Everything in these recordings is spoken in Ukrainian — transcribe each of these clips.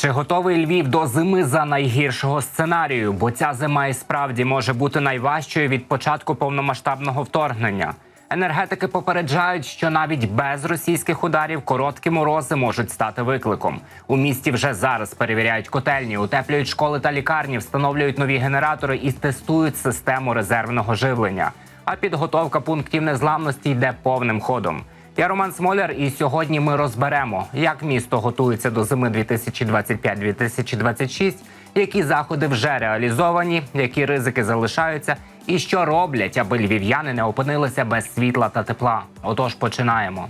Чи готовий Львів до зими за найгіршого сценарію? Бо ця зима і справді може бути найважчою від початку повномасштабного вторгнення. Енергетики попереджають, що навіть без російських ударів короткі морози можуть стати викликом. У місті вже зараз перевіряють котельні, утеплюють школи та лікарні, встановлюють нові генератори і тестують систему резервного живлення. А підготовка пунктів незламності йде повним ходом. Я Роман Смоляр, і сьогодні ми розберемо, як місто готується до зими 2025-2026, які заходи вже реалізовані, які ризики залишаються, і що роблять, аби львів'яни не опинилися без світла та тепла. Отож, починаємо.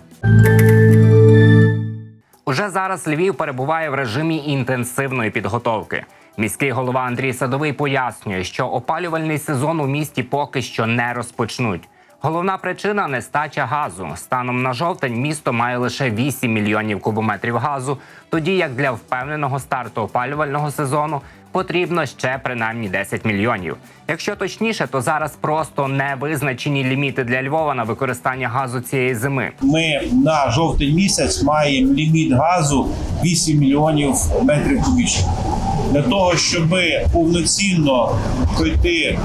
Уже зараз Львів перебуває в режимі інтенсивної підготовки. Міський голова Андрій Садовий пояснює, що опалювальний сезон у місті поки що не розпочнуть. Головна причина нестача газу. Станом на жовтень місто має лише 8 мільйонів кубометрів газу, тоді як для впевненого старту опалювального сезону потрібно ще принаймні 10 мільйонів. Якщо точніше, то зараз просто не визначені ліміти для Львова на використання газу цієї зими. Ми на жовтень місяць маємо ліміт газу 8 мільйонів метрів кубічних. Для того, щоб повноцінно пройти е,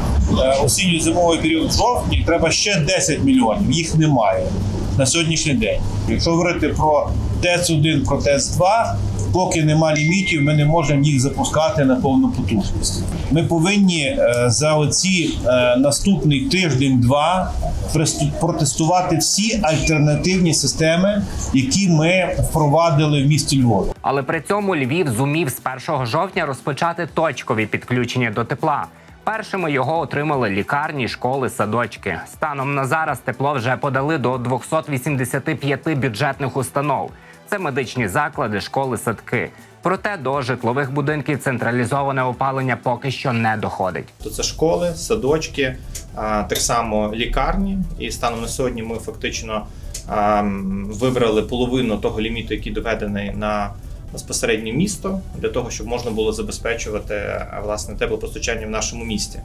осінньо-зимовий період в жовтні, треба ще 10 мільйонів. Їх немає на сьогоднішній день. Якщо говорити про ТЕЦ-1, про ТЕЦ-2, поки нема лімітів, ми не можемо їх запускати на повну потужність. Ми повинні е, за оці е, наступний тиждень-два протестувати всі альтернативні системи, які ми впровадили в місті Львові. Але при цьому Львів зумів з 1 жовтня розпочати точкові підключення до тепла. Першими його отримали лікарні, школи, садочки. Станом на зараз тепло вже подали до 285 бюджетних установ. Це медичні заклади, школи, садки. Проте до житлових будинків централізоване опалення поки що не доходить. то це школи, садочки, так само лікарні. І станом на сьогодні ми фактично вибрали половину того ліміту, який доведений на безпосереднє місто, для того, щоб можна було забезпечувати власне теплопостачання в нашому місті.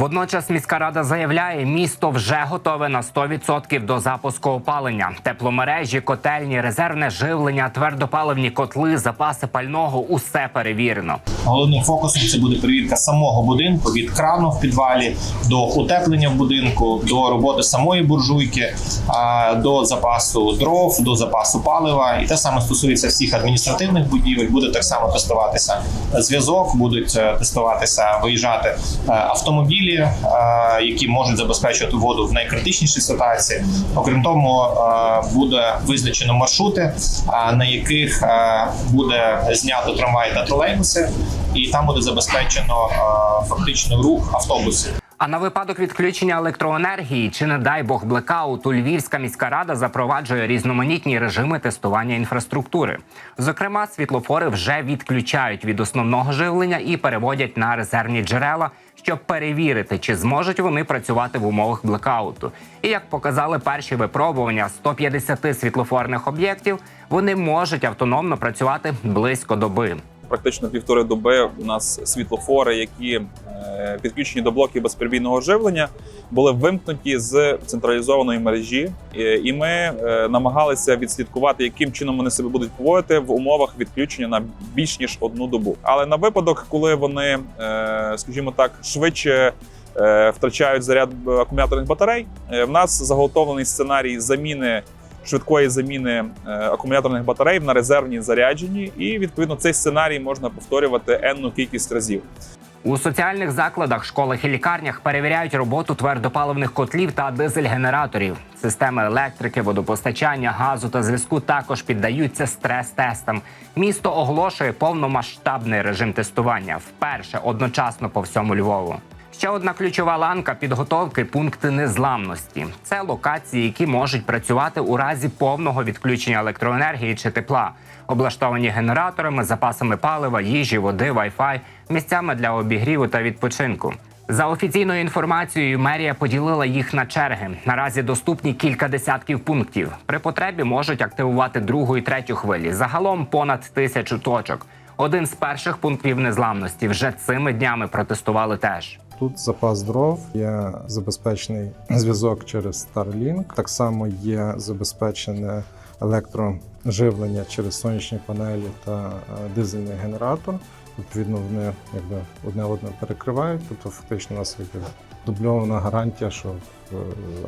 Водночас міська рада заявляє, місто вже готове на 100% до запуску опалення. Тепломережі, котельні, резервне живлення, твердопаливні котли, запаси пального усе перевірено. Головним фокусом це буде перевірка самого будинку від крану в підвалі до утеплення в будинку, до роботи самої буржуйки, до запасу дров, до запасу палива. І те саме стосується всіх адміністративних будівель. Буде так само тестуватися зв'язок, будуть е, тестуватися виїжджати е, автомобілі, е, які можуть забезпечувати воду в найкритичнішій ситуації. Окрім того, е, буде визначено маршрути, е, на яких буде знято трамваї та тролейбуси, і там буде забезпечено фактично рух автобусів. А на випадок відключення електроенергії чи не дай Бог блекауту, Львівська міська рада запроваджує різноманітні режими тестування інфраструктури. Зокрема, світлофори вже відключають від основного живлення і переводять на резервні джерела, щоб перевірити, чи зможуть вони працювати в умовах блекауту. І як показали перші випробування 150 світлофорних об'єктів, вони можуть автономно працювати близько доби. Практично півтори доби у нас світлофори, які е, підключені до блоків безперебійного живлення, були вимкнуті з централізованої мережі, І- ми е, намагалися відслідкувати, яким чином вони себе будуть поводити в умовах відключення на більш ніж одну добу. Але на випадок, коли вони, е, скажімо так, швидше. Втрачають заряд акумуляторних батарей. В нас заготовлений сценарій заміни швидкої заміни е, акумуляторних батарей на резервні заряджені, і відповідно цей сценарій можна повторювати енну кількість разів. У соціальних закладах, школах і лікарнях перевіряють роботу твердопаливних котлів та дизель-генераторів. Системи електрики, водопостачання, газу та зв'язку також піддаються стрес-тестам. Місто оголошує повномасштабний режим тестування вперше одночасно по всьому Львову. Ще одна ключова ланка підготовки пункти незламності. Це локації, які можуть працювати у разі повного відключення електроенергії чи тепла, облаштовані генераторами, запасами палива, їжі, води, вай-фай, місцями для обігріву та відпочинку. За офіційною інформацією, мерія поділила їх на черги. Наразі доступні кілька десятків пунктів. При потребі можуть активувати другу і третю хвилі. Загалом понад тисячу точок. Один з перших пунктів незламності вже цими днями протестували теж. Тут запас дров, є забезпечений зв'язок через Starlink. Так само є забезпечене електроживлення через сонячні панелі та е, дизельний генератор. Відповідно, вони якби одне одне перекривають. Тобто, фактично, у нас якби дубльована гарантія, що е,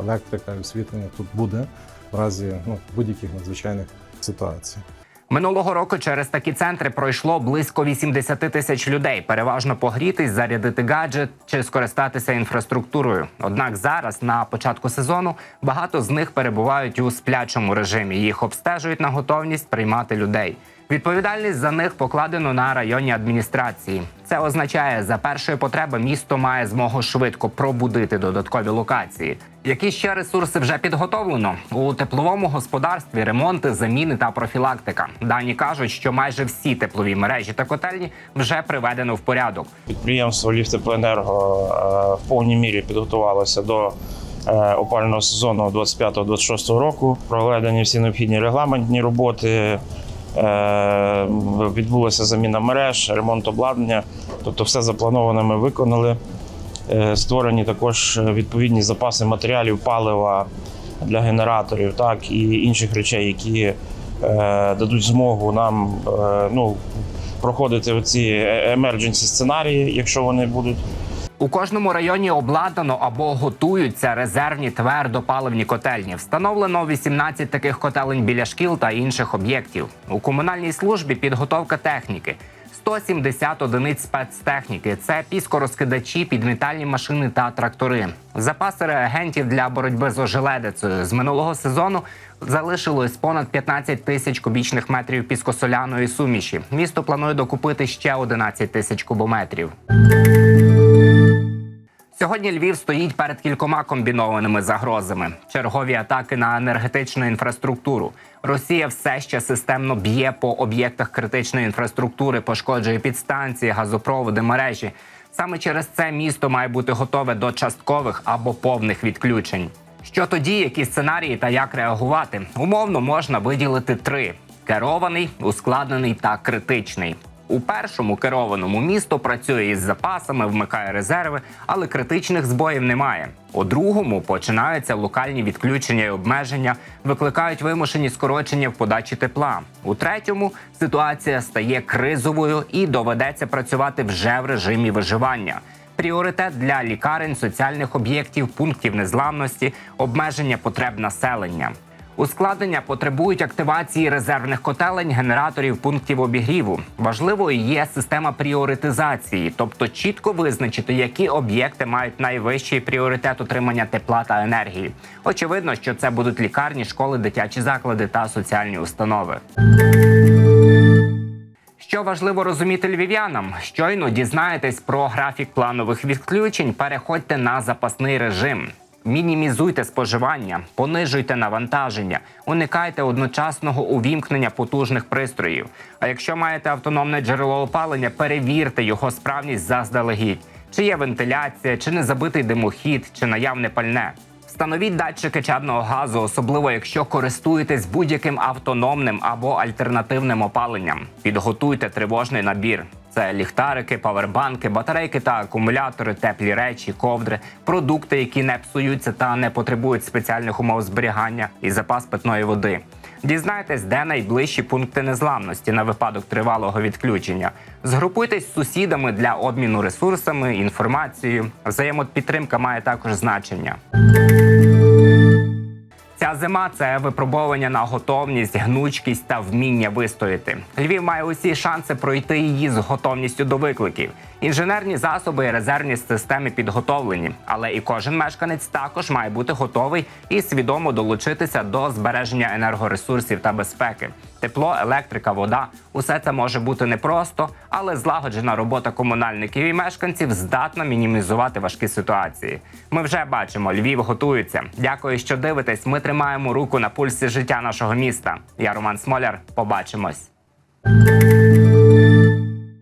електрика і освітлення тут буде в разі ну, будь-яких надзвичайних ситуацій. Минулого року через такі центри пройшло близько 80 тисяч людей, переважно погрітись, зарядити гаджет чи скористатися інфраструктурою. Однак зараз, на початку сезону, багато з них перебувають у сплячому режимі. Їх обстежують на готовність приймати людей. Відповідальність за них покладено на районні адміністрації. Це означає, за першої потреби місто має змогу швидко пробудити додаткові локації. Які ще ресурси вже підготовлено у тепловому господарстві, ремонти, заміни та профілактика. Дані кажуть, що майже всі теплові мережі та котельні вже приведено в порядок. Підприємство Ліфтеплоенерго е, в повній мірі підготувалося до е, опалювального сезону 25-26 року. Проведені всі необхідні регламентні роботи. Е, Відбулася заміна мереж, ремонт обладнання. Тобто, все заплановане ми виконали. Е, Створені також відповідні запаси матеріалів, палива для генераторів, так і інших речей, які е, дадуть змогу нам ну, проходити оці емердженсі сценарії, якщо вони будуть. У кожному районі обладнано або готуються резервні твердопаливні котельні. Встановлено 18 таких котелень біля шкіл та інших об'єктів. У комунальній службі підготовка техніки. 170 одиниць спецтехніки. Це піскорозкидачі, підмітальні машини та трактори. Запаси реагентів для боротьби з ожеледицею з минулого сезону залишилось понад 15 тисяч кубічних метрів піскосоляної суміші. Місто планує докупити ще 11 тисяч кубометрів. Сьогодні Львів стоїть перед кількома комбінованими загрозами: чергові атаки на енергетичну інфраструктуру. Росія все ще системно б'є по об'єктах критичної інфраструктури, пошкоджує підстанції, газопроводи, мережі. Саме через це місто має бути готове до часткових або повних відключень. Що тоді, які сценарії та як реагувати? Умовно можна виділити три: керований, ускладнений та критичний. У першому керованому місто працює із запасами, вмикає резерви, але критичних збоїв немає. У другому починаються локальні відключення і обмеження, викликають вимушені скорочення в подачі тепла. У третьому ситуація стає кризовою і доведеться працювати вже в режимі виживання. Пріоритет для лікарень, соціальних об'єктів, пунктів незламності, обмеження потреб населення. Ускладнення потребують активації резервних котелень, генераторів, пунктів обігріву. Важливою є система пріоритизації, тобто чітко визначити, які об'єкти мають найвищий пріоритет отримання тепла та енергії. Очевидно, що це будуть лікарні, школи, дитячі заклади та соціальні установи. Що важливо розуміти львів'янам? Щойно дізнаєтесь про графік планових відключень, переходьте на запасний режим. Мінімізуйте споживання, понижуйте навантаження, уникайте одночасного увімкнення потужних пристроїв. А якщо маєте автономне джерело опалення, перевірте його справність заздалегідь. Чи є вентиляція, чи не забитий димохід, чи наявне пальне. Встановіть датчики чадного газу, особливо якщо користуєтесь будь-яким автономним або альтернативним опаленням. Підготуйте тривожний набір. Це ліхтарики, павербанки, батарейки та акумулятори, теплі речі, ковдри, продукти, які не псуються та не потребують спеціальних умов зберігання, і запас питної води. Дізнайтесь, де найближчі пункти незламності на випадок тривалого відключення. Згрупуйтесь з сусідами для обміну ресурсами, інформацією. Взаємопідтримка має також значення. Зима це випробовування на готовність, гнучкість та вміння вистояти. Львів має усі шанси пройти її з готовністю до викликів. Інженерні засоби і резервні системи підготовлені, але і кожен мешканець також має бути готовий і свідомо долучитися до збереження енергоресурсів та безпеки. Тепло, електрика, вода усе це може бути непросто, але злагоджена робота комунальників і мешканців здатна мінімізувати важкі ситуації. Ми вже бачимо, Львів готується. Дякую, що дивитесь. Ми тримаємо руку на пульсі життя нашого міста. Я Роман Смоляр. Побачимось.